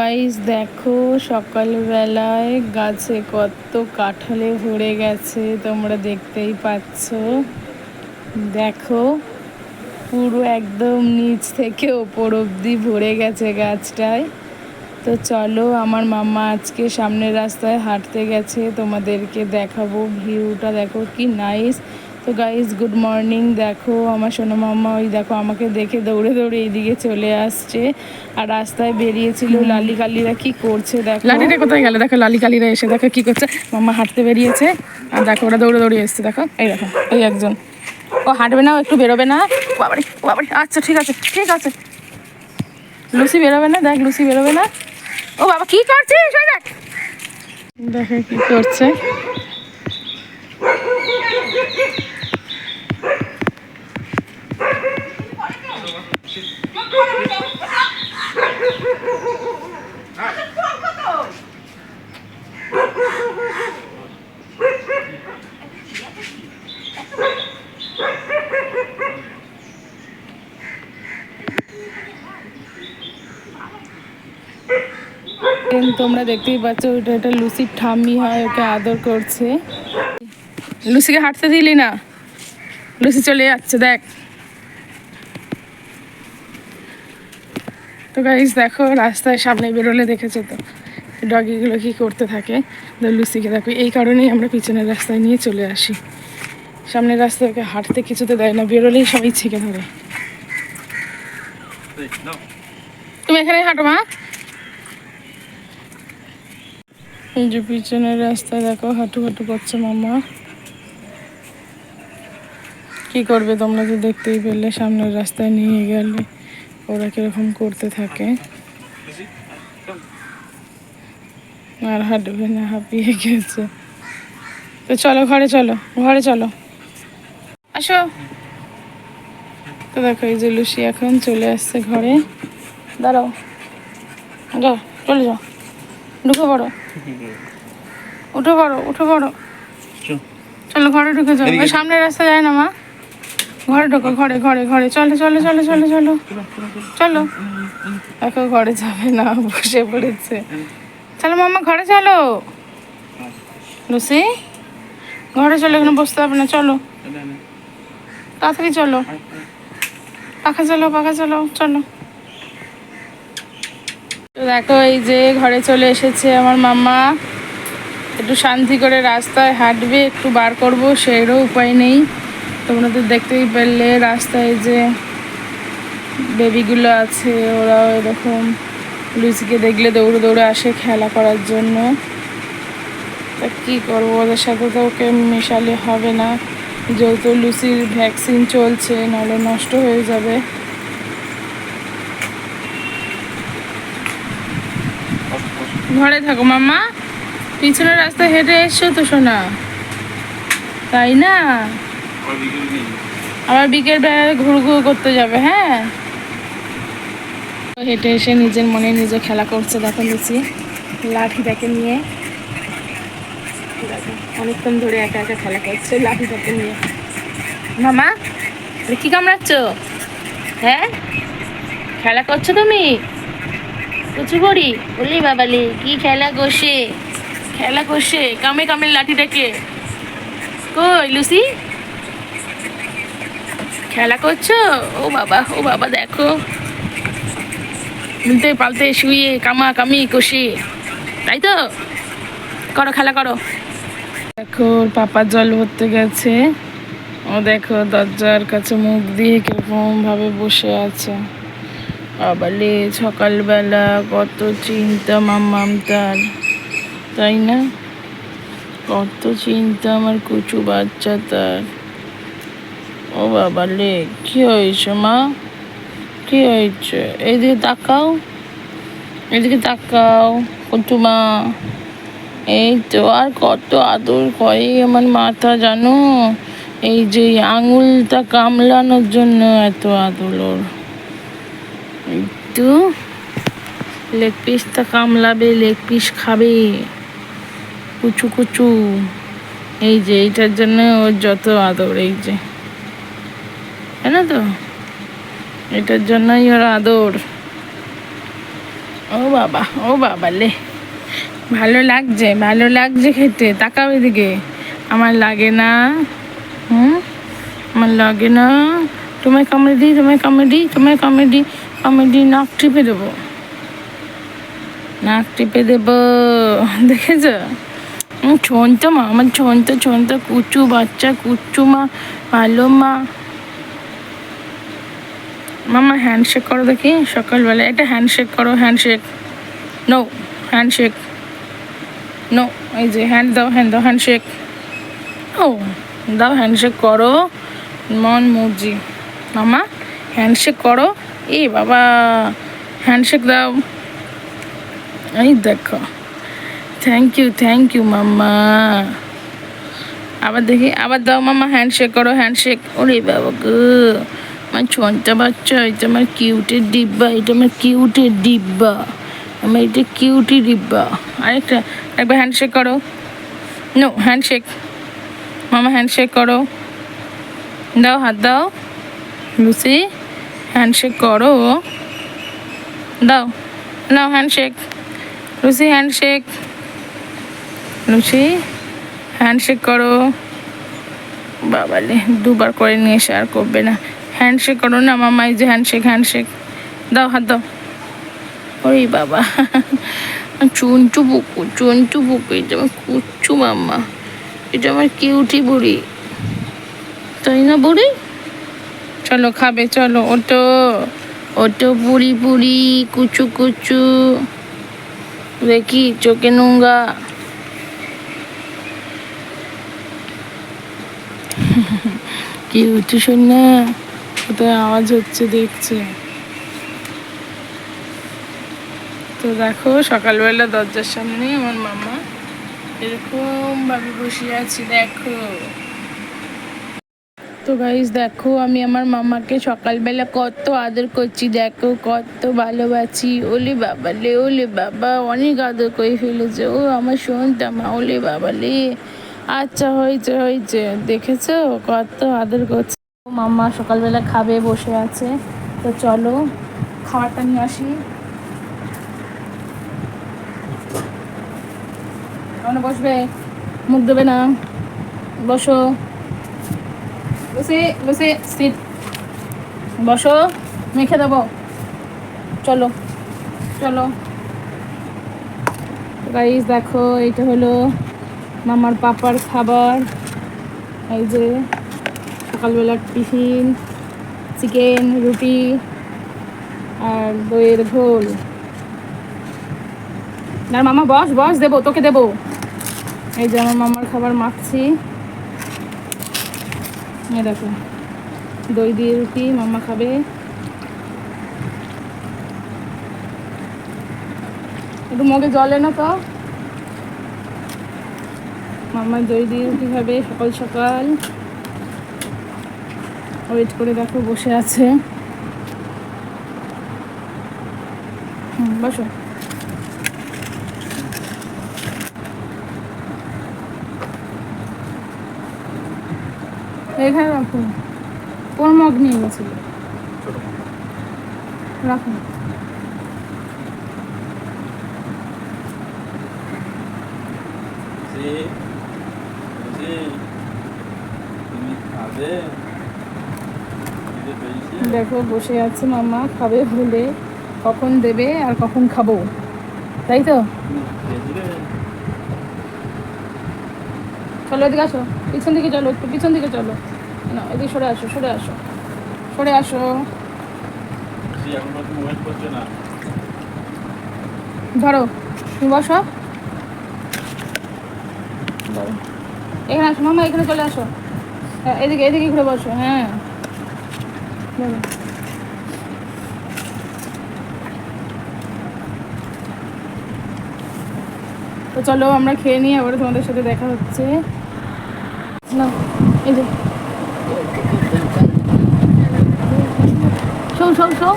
Guys দেখো সকালবেলায় গাছে কত কাঁঠালে ভরে গেছে, তোমরা দেখতেই পাচ্ছ। দেখো, পুরো একদম নিচ থেকে ওপর অবধি ভরে গেছে গাছটায়। তো চলো, আমার মামা আজকে সামনের রাস্তায় হাঁটতে গেছে, তোমাদেরকে দেখাবো ভিউটা। দেখো কি নাইস তো গাইস গুড মর্নিং দেখো আমার সোনা মামা ওই দেখো আমাকে দেখে দৌড়ে দৌড়ে এইদিকে চলে আসছে আর রাস্তায় বেরিয়েছিল লালি কালিরা কি করছে দেখো? লালিটা কোথায় গেল? দেখো লালি কালিরা এসে দেখো কি করছে। মামা হাঁটতে বেরিয়েছে আর দেখো ওরা দৌড়ে দৌড়ে এসছে দেখো। এই দেখো এই একজন। ও হাঁটবে না ও একটু বেরোবে না। বাবারে বাবারে আচ্ছা ঠিক আছে ঠিক আছে। লুসি বেরোবে না দেখ লুসি বেরোবে না। ও বাবা কি করছিস দেখ। দেখে কি করছে। তোমরা দেখতেই পাচ্ছ ওটা একটা লুসির ঠাম্মি হয়, ওকে আদর করছে। লুসিকে হাঁটতে দিলি না? লুসি চলে যাচ্ছে, দেখ। তো গাইস দেখো, রাস্তায় সামনে বেরোলে দেখেছ তো? ডগিগুলো কি করতে থাকে? লুসিকে দেখো, এই কারণেই আমরা পিছনের রাস্তায় নিয়ে চলে আসি। সামনের রাস্তায় ওকে হাঁটতে কিছুতে দেয় না, বেরোলেই সবাই ছিকে ধরে। তুমি এখানে হাঁটো, মা। এই যে পিছনের রাস্তায় দেখো, হাঁটু হাঁটু করছে মামা কি করবে তোমরা তো দেখতেই পেলে, সামনের রাস্তায় নিয়ে গেলে। ওরা কীরকম করতে থাকে। আর হাঁটবে না হাঁপিয়ে গেছে। তো চলো ঘরে চলো ঘরে চলো। আসো। তো দেখো এই যে লুসি এখন চলে আসছে ঘরে। দাঁড়াও। যাও চলে যাও ঢুকে পড়ো। উঠে পড়ো উঠে পড়ো। চলো ঘরে ঢুকে যাও। সামনের রাস্তা যায় না মা? ঘরে ঢোকো, ঘরে ঘরে ঘরে। চলো চলো চলো চলো চলো। চলো। এখন ঘরে যাবে না, বসে পড়েছে। চলো মামা ঘরে চলো। লুসি, ঘরে চলো, এখানে বসতে হবে না, চলো। তাড়াতাড়ি চলো। পাখা চলো পাখা চলো চলো। তো দেখো, এই যে ঘরে চলে এসেছে আমার মামা একটু শান্তি করে রাস্তায় হাঁটবে, একটু বার করব, সেরও উপায় নেই। তোমরা তো দেখতেই পারলে রাস্তায় যে বেবিগুলো আছে, ওরাও এরকম লুচিকে দেখলে দৌড়ে দৌড়ে আসে খেলা করার জন্য। তা কী করব, ওদের সাথে তো ওকে মেশালে হবে না। যেহেতু লুচির ভ্যাকসিন চলছে, নাহলে নষ্ট হয়ে যাবে। ঘরে থাকো মাম্মা। পিছনের রাস্তায় হেঁটে এসছো তো শোনা তাই না? আবার বিকেল বেলা ঘুরঘুর করতে যাবে হ্যাঁ? হেঁটে এসে নিজের মনে নিজে খেলা করছে, দেখো লুচি লাঠিটাকে নিয়ে। অনেকক্ষণ ধরে একা একা খেলা করছে লাঠিটাকে নিয়ে। মামা কি কামড়াচ্ছ? হ্যাঁ? খেলা করছ তুমি? কচু করি বলি বাবালি, কি খেলা করছে? খেলা করছে, কামে কামে লাঠি লাঠিটাকে কই, লুসি? খেলা করছ? ও বাবা ও বাবা দেখো। উল্টে পাল্টে শুয়ে কামা কামি কষি। তাই তো? করো, খেলা করো। দেখো পাপার জল ভরতে গেছে। ও দেখো, দরজার কাছে মুখ দিয়ে কীরকম ভাবে বসে আছে। আবালে সকালবেলা কত চিন্তা মাম্মাম তার। তাই না? কত চিন্তা আমার কুচু বাচ্চা তার। ও বাবা লে কি হয়েছে মা? কি হয়েছে? এইদিকে তাকাও, এদিকে তাকাও কুটু মা। এই তো আর কত আদর করে আমার মাথা, জানো? এই যে আঙুলটা কামলানোর জন্য এত আদর ওর। তো লেগ পিসটা কামলাবে লেগ পিস খাবে। কুচু কুচু। এই যে এইটার জন্য ওর যত আদর, এই যে। জানো তো? এটার জন্যই ওর আদর। ও বাবা ও বাবা লে। ভালো লাগছে ভালো লাগছে খেতে। তাকাও এদিকে। আমার লাগে না। হুম? আমার লাগে না। তোমায় কামড়ে তোমায় কামড়ে তোমায় কামড়ে কামড়ে নাক টিপে দেবো। নাক টিপে দেবো। দেখেছ? ছন্ত মা, আমার ছন্ত ছন্ত কুচু বাচ্চা, কুচু মা, ভালো মা। মামা হ্যান্ডশেক করো দেখি সকালবেলা এটা হ্যান্ডশেক করো হ্যান্ডশেক নো হ্যান্ডশেক নো এই যে হ্যান্ড দাও হ্যান্ড দাও হ্যান্ডশেক ও, দাও হ্যান্ডশেক করো। মন মর্জি। মামা হ্যান্ডশেক করো। এ বাবা হ্যান্ডশেক দাও। এই দেখো। থ্যাংক ইউ থ্যাংক ইউ মাম্মা আবার দেখি, আবার দাও, মামা হ্যান্ডশেক করো হ্যান্ডশেক ওরে বাবা গো। আমার ছন্টা বাচ্চা, এটা আমার কিউটের ডিব্বা, এটা আমার কিউটের ডিব্বা। আমার এটা কিউটি ডিব্বা। আরেকটা, একবার হ্যান্ডশেক করো। নো হ্যান্ডশেক মামা হ্যান্ডশেক করো। দাও হাত, দাও। লুসি হ্যান্ডশেক করো। দাও। নাও handshake Lucy handshake Lucy handshake করো। বাবালে, দুবার করে নিয়ে এসে আর করবে না। হ্যান্ডশেক করো না, মামা, এই যে হ্যান্ডশেক হ্যান্ডশেক দাও হাত দাও। ওরে বাবা। চুনচু বুকু চুনচু বুকু, এটা আমার কুচ্ছু মাম্মা। এটা আমার কিউটি বুড়ি। তাই না বুড়ি? চলো, খাবে, চলো, ওটো। ওটো বুড়ি বুড়ি, কুচু কুচু। দেখি, চোখে নোংরা। কি হচ্ছে শোন কোথায় আওয়াজ হচ্ছে দেখছে। তো দেখো, সকালবেলা দরজার সামনে আমার মামা এরকম ভাবে বসে আছি, দেখো। তো গাইজ দেখো, আমি আমার মামাকে সকালবেলা কত আদর করছি, দেখো, কত ভালোবাসি। ওলে বাবা লে, ওলে বাবা, অনেক আদর করে ফেলেছে। ও আমার শোনটা মা, ওলে বাবা লে। আচ্ছা হয়েছে হয়েছে, দেখেছ? কত আদর করছে। মাম্মা সকালবেলা খাবে, বসে আছে। তো চলো, খাবারটা নিয়ে আসি। বসবে? মুখ দেবে না? বসো। বসে বসে সিট। বসো, মেখে দেবো। চলো চলো। গাইস দেখো এটা হলো মামার পাপার খাবার। এই যে সকালবেলার টিফিন, চিকেন, রুটি আর দইয়ের ঘোল আর মামা, বস বস, দেবো, তোকে দেবো। এই যে আমার মামার খাবার মাখছি। এই দেখো, দই দিয়ে রুটি, মামা খাবে। একটু মগে জলে না তো মামা দই দিয়ে রুটি খাবে সকাল সকাল। ওয়েট করে দেখো বসে আছে। হুম বসো। এখানে রাখুন কোন মগ নিয়ে গেছিল? তুমি খাবে। খিদে পেয়েছে? দেখো বসে আছে মামা খাবে বলে। কখন দেবে আর কখন খাব? তাই তো? চলো এদিকে আসো পিছন দিকে চলো একটু পিছন দিকে চলো। না এদিকে সরে আসো সরে আসো সরে আসো। ধরো বসো। এখানে আসো মামা এখানে চলে আসো। হ্যাঁ, এদিকে এদিকে ঘুরে বসো হ্যাঁ। তো চলো আমরা খেয়ে নিই আবার তোমাদের সাথে দেখা হচ্ছে। না, এই যে। শোও শোও শোও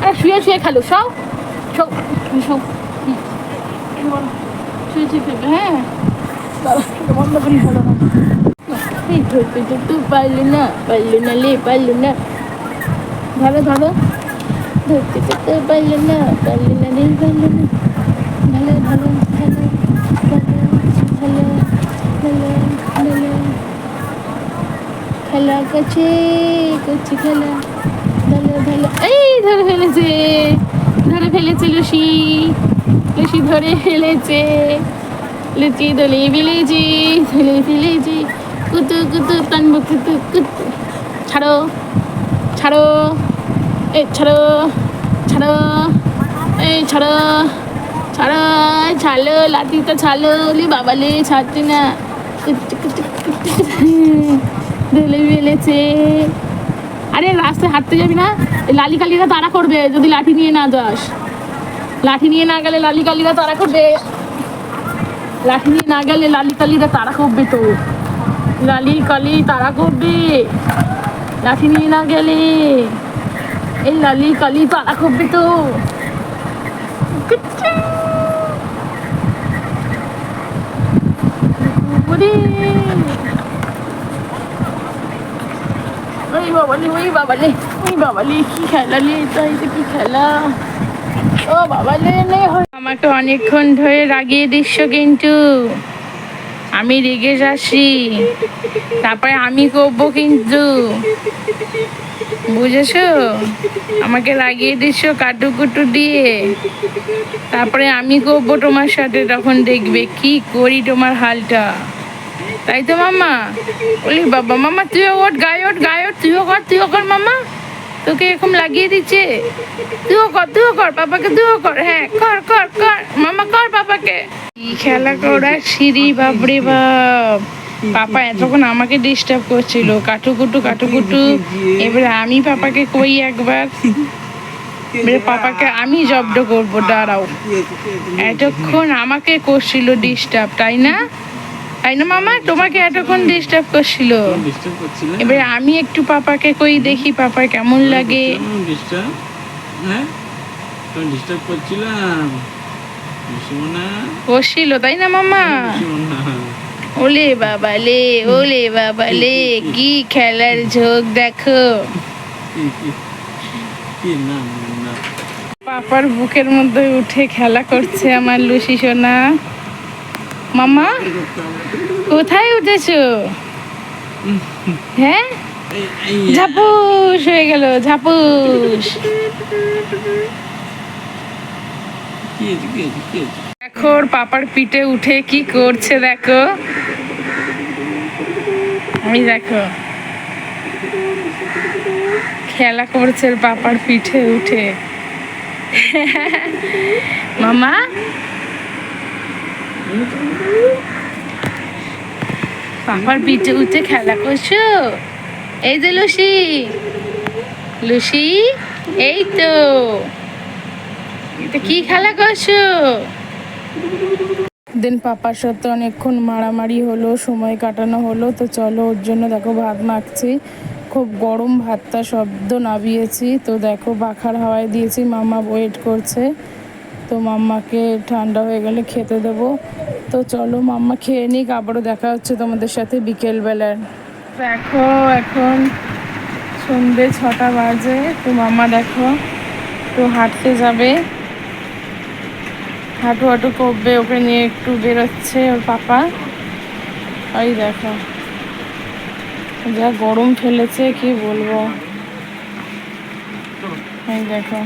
আরে শুয়ে শুয়ে খেলো শোও শোও হুম। শুয়ে শুয়ে খেলো হ্যাঁ। না তুই না, পারলি না লে, পারলি না। ধরো ধরো ধরতে তো পারল না, পারলে না রে, পারল না। ভালো ভালো ভালো ভালো ভালো ভালো খেলা করছে করছে খেলা। ভালো ভালো। এই, ধরে ফেলেছে ধরে ফেলেছে লুসি লুসি ধরে ফেলেছে। লুচি দলে ফেলেছি, ধরে ফেলেছি। কুতু কুতু টানবো কুতু কুতু। ছাড়ো ছাড়ো। এই, ছাড়ো ছাড়ো। এই, ছাড়ো ছাড়ো ছাড়ো লাঠিটা ছাড়ো বাবালে ছাড়ছে না। ঢেলে ফেলেছে আরে, রাস্তায় হাঁটতে যাবি না? লালি কালিরা তাড়া করবে, যদি লাঠি নিয়ে না যাস। লাঠি নিয়ে না গেলে লালি কালিরা তাড়া করবে। লাঠি নিয়ে না গেলে লালি কালিরা তাড়া করবে তো। লালি কালি তাড়া করবে। লাঠি নিয়ে না গেলে এই লালি কালি তাড়া করবে তো কি কি খেলা ও আমাকে অনেকক্ষণ ধরে রাগিয়ে দিচ্ছ কিন্তু। আমি রেগে যাচ্ছি তারপরে আমি করব কিন্তু। বুঝেছ? আমাকে লাগিয়ে দিচ্ছ কাটু কুটু দিয়ে। তারপরে আমি করব তোমার সাথে, তখন দেখবে কি করি তোমার হালটা। তাই তো মামা? বলি, বাবা, মামা, তুইও ওঠ, গায়ে ওঠ গায়ে ওঠ, তুইও কর তুইও কর, মামা। তোকে এরকম লাগিয়ে দিচ্ছে। তুইও কর তুইও কর পাপাকে তুইও কর। হ্যাঁ কর কর কর। মামা, কর পাপাকে কি খেলা করা সিঁড়ি, বাপরে বাপ। পাপা এতক্ষণ আমাকে ডিস্টার্ব করছিল। কাটুকুটু কাটুকুটু। এবারে আমি পাপাকে কই একবার? এবারে পাপাকে আমি জব্দ করব, দাঁড়াও। এতক্ষণ আমাকে করছিল ডিস্টার্ব তাই না? তাই না মামা তোমাকে এতক্ষণ ডিস্টার্ব করছিল। এবারে আমি একটু পাপাকে কই দেখি পাপা কেমন লাগে। ডিস্টার্ব হ্যাঁ? তুমি ডিস্টার্ব করছিলাম করছিল তাই না মামা? ওলে বাবা লে ওলে বাবা লে কি খেলার ঝোঁক দেখো। পাপার বুকের মধ্যে উঠে খেলা করছে আমার লুসি সোনা। মামা কোথায় উঠেছো? হ্যাঁ? ঝাপুস হয়ে গেল, ঝাপুস? দেখো ওর পাপার পিঠে উঠে কি করছে দেখো। আমি দেখো। খেলা করছে পাপার পিঠে উঠে। মামা পাপার পিঠে উঠে খেলা করছ? এই যে লুসি। লুসি, এই তো। এটা কি খেলা করছ? দিন পাপার সাথে অনেকক্ষণ মারামারি হলো, সময় কাটানো হলো, তো চলো ওর জন্য দেখো ভাত মাখছি খুব গরম ভাতটা শব্দ নাবিয়েছি, তো দেখো পাখার হাওয়ায় দিয়েছি, মামা ওয়েট করছে। তো মাম্মাকে ঠান্ডা হয়ে গেলে খেতে দেবো। তো চলো মাম্মা খেয়ে নিক, আবারও দেখা হচ্ছে তোমাদের সাথে বিকেলবেলার দেখো, এখন সন্ধে ছটা বাজে, তো মাম্মা দেখো, তো হাঁটতে যাবে। হাঁটু হাঁটু করবে, ওকে নিয়ে একটু বেরোচ্ছে ওর পাপা। ওই দেখো, যা গরম ফেলেছে, কি বলব। এই দেখো।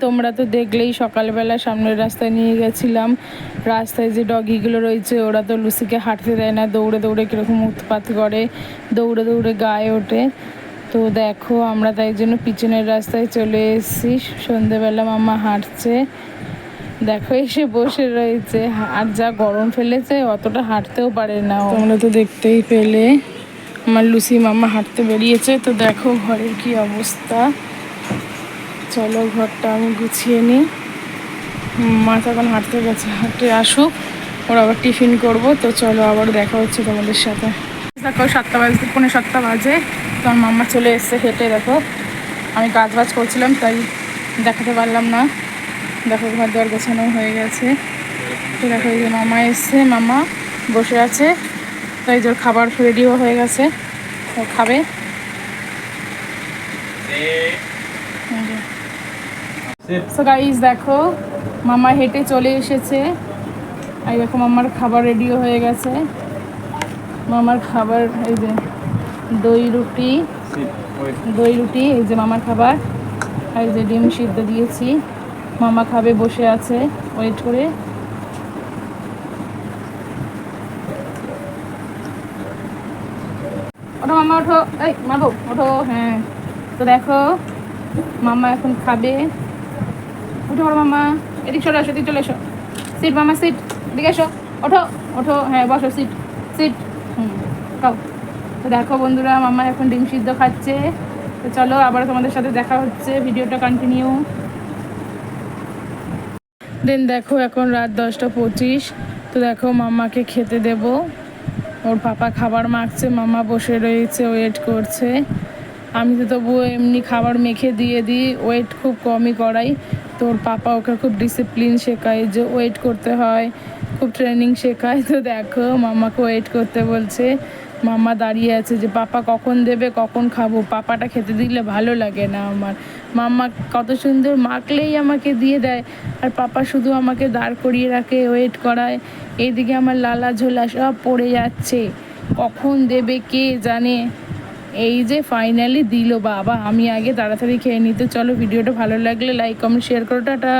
তোমরা তো দেখলেই সকালবেলা সামনের রাস্তায় নিয়ে গেছিলাম। রাস্তায় যে ডগিগুলো রয়েছে, ওরা তো লুসিকে হাঁটতে দেয় না, দৌড়ে দৌড়ে কীরকম উৎপাত করে, দৌড়ে দৌড়ে গায়ে ওঠে। তো দেখো, আমরা তাই জন্য পিছনের রাস্তায় চলে এসেছি। সন্ধেবেলা মামা হাঁটছে। দেখো, এসে বসে রয়েছে। আর যা গরম ফেলেছে, অতটা হাঁটতেও পারে না। তোমরা তো দেখতেই পেলে। আমার লুসি মামা হাঁটতে বেরিয়েছে। তো দেখো ঘরের কি অবস্থা। চলো, ঘরটা আমি গুছিয়ে নিই। মা তখন হাঁটতে গেছে, হাঁটতে আসুক। ওর আবার টিফিন করব, তো চলো আবার দেখা হচ্ছে তোমাদের সাথে। দেখো, সাতটা বাজে পৌনে সাতটা বাজে। তো আমার মাম্মা চলে এসছে হেঁটে, দেখো। আমি কাজ বাজ করছিলাম, তাই দেখাতে পারলাম না। দেখো ঘর দর গোছানো হয়ে গেছে। তো দেখো, এই যে মামা এসছে, মামা বসে আছে। তাই যে খাবার রেডিও হয়ে গেছে, ও খাবে. সো গাইজ দেখো মামা হেঁটে চলে এসেছে। আর দেখো মামার খাবার রেডিও হয়ে গেছে। মামার খাবার এই যে দই রুটি দই রুটি এই যে মামার খাবার। আর এই যে ডিম সিদ্ধ দিয়েছি। মামা খাবে বসে আছে ওয়েট করে। ওঠো মামা ওঠো। এই মাগো ওঠো হ্যাঁ। তো দেখো মামা এখন খাবে। উঠো মামা, এদিক চলে এদিক চলে এসো। সিট মামা সিট এদিকে এসো। ওঠো ওঠো। হ্যাঁ বসো সিট সিট হুম খাও তো দেখো বন্ধুরা, মামা এখন ডিম সিদ্ধ খাচ্ছে। তো চলো, আবার তোমাদের সাথে দেখা হচ্ছে। ভিডিওটা কন্টিনিউ দেন দেখো, এখন রাত দশটা পঁচিশ। তো দেখো, মামাকে খেতে দেব। ওর পাপা খাবার মাখছে, মামা বসে রয়েছে ওয়েট করছে। আমি তো তবুও এমনি খাবার মেখে দিয়ে দিই ওয়েট খুব কমই করাই। তো ওর পাপা ওকে খুব ডিসিপ্লিন শেখায় যে ওয়েট করতে হয়, খুব ট্রেনিং শেখায়। তো দেখো, মামাকে ওয়েট করতে বলছে। মামা দাঁড়িয়ে আছে যে, পাপা কখন দেবে, কখন খাব? পাপাটা খেতে দিলে ভালো লাগে না আমার। মাম্মা কত সুন্দর মাখলেই আমাকে দিয়ে দেয়। আর পাপা শুধু আমাকে দাঁড় করিয়ে রাখে ওয়েট করায়। এইদিকে আমার লালা ঝোলা সব পড়ে যাচ্ছে। কখন দেবে কে জানে? এই যে ফাইনালি দিল বাবা, আমি আগে তাড়াতাড়ি খেয়ে নিতে। চলো ভিডিওটা ভালো লাগলে লাইক কমেন্ট শেয়ার করো, টাটা।